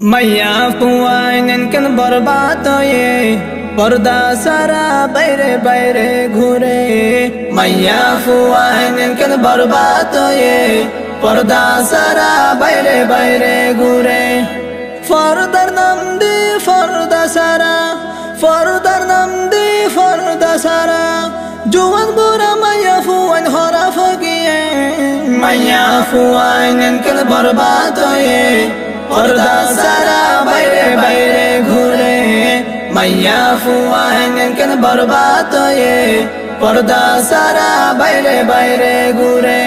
মাইয়া ফুয়াইনেন কেন বরবাদ হয়ে পর্দা সারা বাইরে বাইরে ঘুরে মাইয়া ফুয়াইনেন কেন বরবাদ হয়ে পর্দা সারা বাইরে বাইরে ঘুরে ফরদার নাম দি ফরদা সারা ফরদার নাম দি ফরদা সারা জুয়ান বুড়া মাইয়া ফুয়াইন হরা ফগিয়ে মাইয়া ফুয়াইনেন কেন বরবাদ হয়ে পর্দা সারা বাইরে বাইরে ঘুরে মাইয়া ফুয়াইন কেন বরবাদ হয়ে পর্দা সারা বাইরে বাইরে ঘুরে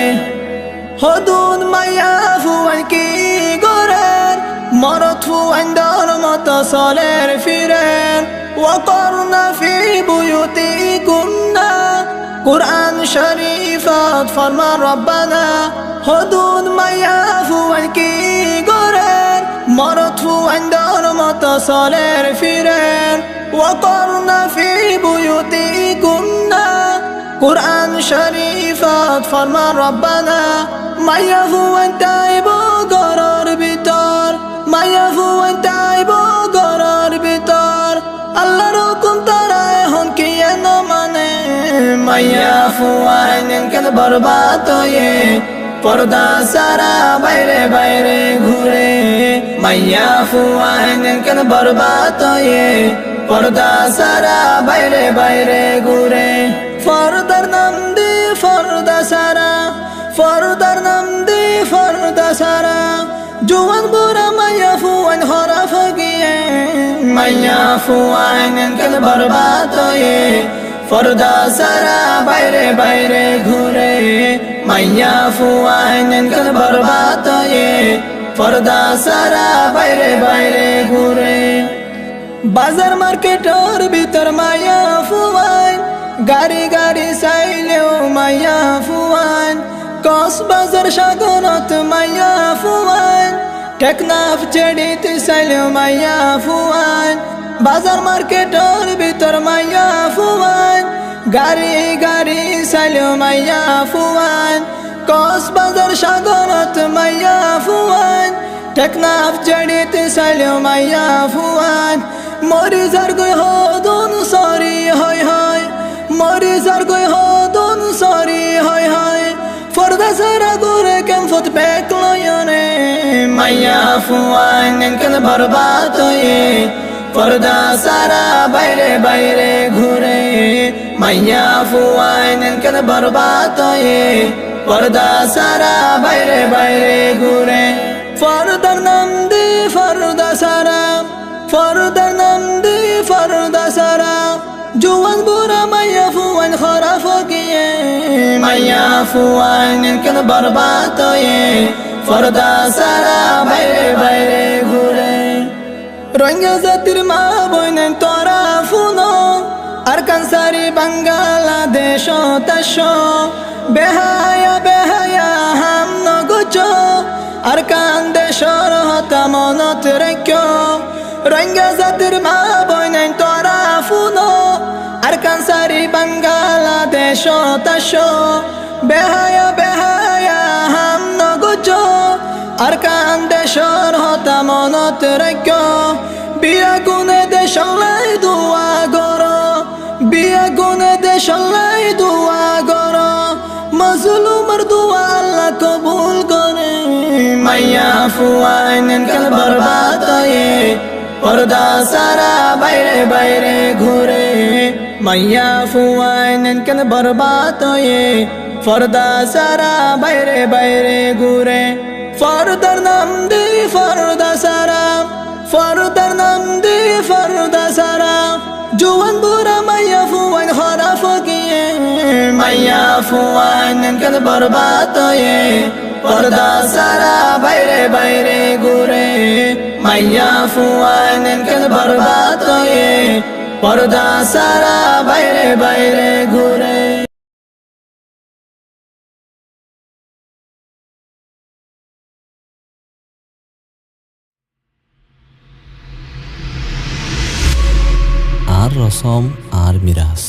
হদুন মাইয়া ফুয়াইন কি গরেন মরত ফুয়াইন দর মতো সলের ফিরেন وقرنا في بيوتكن قرآن شريفات فرما ربنا هدون ما صلاة الفرار وقرن في بيوتكن قرآن شريف أطفال من ربنا ما يهو التائب قرار بتار ما يهو التائب قرار بتار الله ركم ترى هون كي نمانه ما يهو عينك البرباط يه পর্দা সারা বাইরে বাইরে ঘুরে। মাইয়া ফুয়াইন কেন বরবাদ পর্দা সারা বাইরে বাইরে ঘুরে। ফরদার নাম দি ফরদা সারা। ফরদার নাম দি ফরদা সারা। জুয়ান বুড়া মাইয়া ফুয়াইন হরা ফগিয়ে। মাইয়া ফুয়াইন কেন বরবাদ ফরদা সারা বাইরে বাইরে ঘুরে। মাইয়া ফুয়াইন কেন বরবাদ হয়ে ফরদা সারা বাইরে বাইরে ঘুরে বাজার মার্কেটর ভিতর মাইয়া ফুয়াইন গাড়ি গাড়ি চাইলেও মাইয়া ফুয়াইন কস বাজার সাগরত মাইয়া ফুয়াইন টেকনাফ চেডিত চাইলেও মাইয়া ফুয়াইন বাজার মার্কেটর ভিতর মাইয়া ফুয়াইন গাড়ি গাড়ি চাইলেও মাইয়া ফুয়াইন কস বাজার সাগরত মাইয়া ফুয়াইন টেকনাফ চেডিত চাইলেও মাইয়া ফুয়াইন মরি যার গৈ হদন সরি, হয় হয়। মরি যার গৈ হদন সরি, হয় হয়। ফরদা সারা গোরে কেম ফত পেক লয়নে। মাইয়া ফুয়াইন কেন বরবাদ হয়ে? পর্দা সারা বাইরে বাইরে ঘুরে। মাইয়া ফুয়াইন কেন বরবাদ হয়ে? পর্দা সারা বাইরে বাইরে ঘুরে। ফরদার নাম দি ফরদা সারা। ফরদার নাম দি ফরদা সারা। জুয়ান বুড়া মাইয়া ফুয়াইন খরা ফকিয়ে। মাইয়া ফুয়াইন কেন বরবাদ হয়ে? ফরদা সারা বাইরে রঙা জাতির মা বইনেন তোরা ফুনো। আর কানসারি বাঙ্গালাদেশ তাস বেহায়া বেহায়া হাম নগুচ আর কান দেশর হতা মনত রেখ। রঙা জাতির মা বইনেন তোরা ফুনো। আর কানসারি বাঙ্গালাদেশ তাস বেহায়া বেহায়া হাম নগুচ আর কান দেশর হতা মনত রেখ। বিয়া গুনে দেশলাই দোয়া গর মজলুমর দোয়া আল্লাহ কবুল করে। মাইয়া ফুয়াইন কাল বরবাদ হয়ে, পর্দা সারা বাইরে বাইরে ঘুরে। মাইয়া ফুয়াইন কাল বরবাদ হয়ে, পর্দা সারা বাইরে বাইরে ঘুরে। ফরদার নাম দি ফরদা সারা, ফরদার নাম দি ফরদা সারা। ফুয়াইন কেন বরবাদ হয়ে পর্দা সারা বাইরে বাইরে ঘুরে মাইয়া ফুয়াইন কেন বরবাদ হয়ে পর্দা সারা বাইরে বাইরে ঘুরে আর রসম আর মিরাস